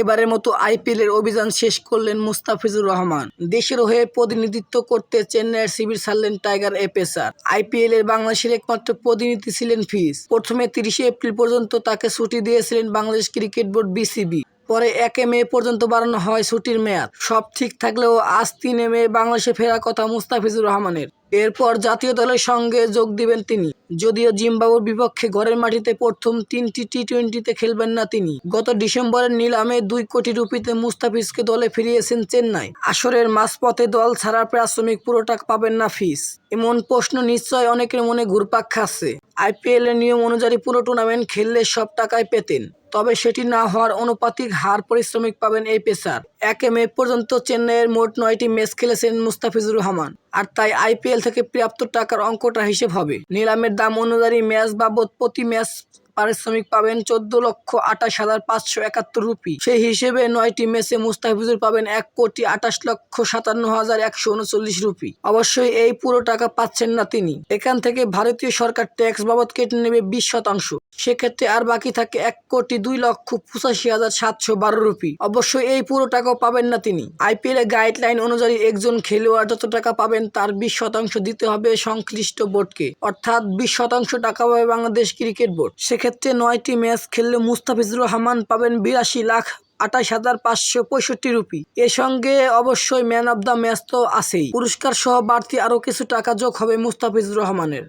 এবারের মতো আইপিএলের অভিযান শেষ করলেন মুস্তাফিজুর রহমান। দেশের হয়ে প্রতিনিধিত্ব করতে চেন্নাইয়ের শিবির ছাড়লেন টাইগার এপেসার। পেসার আইপিএল এর বাংলাদেশের একমাত্র প্রতিনিধি ছিলেন ফিস প্রথমে তিরিশে এপ্রিল পর্যন্ত তাকে ছুটি দিয়েছিলেন বাংলাদেশ ক্রিকেট বোর্ড বিসিবি। পরে একে মে পর্যন্ত বাড়ানো হয় ছুটির মেয়াদ। সব ঠিক থাকলেও আজ তিনে মে বাংলাদেশে ফেরার কথা মুস্তাফিজুর রহমানের। এরপর জাতীয় দলের সঙ্গে যোগ দিবেন তিনি। যদিও জিম্বাবুর বিপক্ষে ঘরের মাটিতে প্রথম তিনটি টি টোয়েন্টিতে খেলবেন না তিনি। গত ডিসেম্বরের নিলামে দুই কোটি রুপিতে মুস্তাফিজকে দলে ফিরিয়েছেন চেন্নাই। আসরের মাঝপথে দল ছাড়ার প্রাথমিক পুরো টাকা পাবেন না ফিস এমন প্রশ্ন নিশ্চয় অনেকের মনে ঘুরপাক খাচ্ছে। আইপিএল এর নিয়ম অনুযায়ী পুরো টুর্নামেন্ট খেললে সব টাকায় পেতেন। তবে সেটি না হওয়ার অনুপাতিক হার পরিশ্রমিক পাবেন এই পেসার। একে মে পর্যন্ত চেন্নাইয়ের মোট নয়টি ম্যাচ খেলেছেন মুস্তাফিজুর রহমান। আর তাই আইপিএল থেকে প্রাপ্ত টাকার অঙ্কটা হিসেব হবে। নিলামের দাম অনুযায়ী ম্যাচ বাবদ প্রতি ম্যাচ পারিশ্রমিক পাবেন চোদ্দ লক্ষ আঠাশ হাজার পাঁচশো একাত্তর রুপি। সেই হিসেবে নয়টি ম্যাচে মুস্তাফিজুর পাবেন এক কোটি আঠাশ লক্ষ সাতান্ন হাজার একশো উনচল্লিশ রুপি। অবশ্যই এই পুরো টাকা পাচ্ছেন না তিনি। এখান থেকে ভারতীয় সরকার ট্যাক্স বাবদ কেটে নেবে বিশ শতাংশ। সেক্ষেত্রে আর বাকি থাকে এক কোটি দুই লক্ষ পঁচাশি হাজার সাতশো বারো রুপি। অবশ্যই এই পুরো টাকাও পাবেন না তিনি। আইপিএল এর গাইডলাইন অনুযায়ী একজন খেলোয়াড় যত টাকা পাবেন তার বিশ শতাংশ দিতে হবে সংশ্লিষ্ট বোর্ডকে। অর্থাৎ বিশ শতাংশ টাকা পাবে বাংলাদেশ ক্রিকেট বোর্ড। সেক্ষেত্রে নয়টি ম্যাচ খেললে মুস্তাফিজুর রহমান পাবেন বিরাশি লাখ আঠাশ হাজার পাঁচশো পঁয়ষট্টি রুপি। এর সঙ্গে অবশ্যই ম্যান অব দ্য ম্যাচ তো আছেই। পুরস্কার সহ বাড়তি আরও কিছু টাকা যোগ হবে মুস্তাফিজুর রহমানের।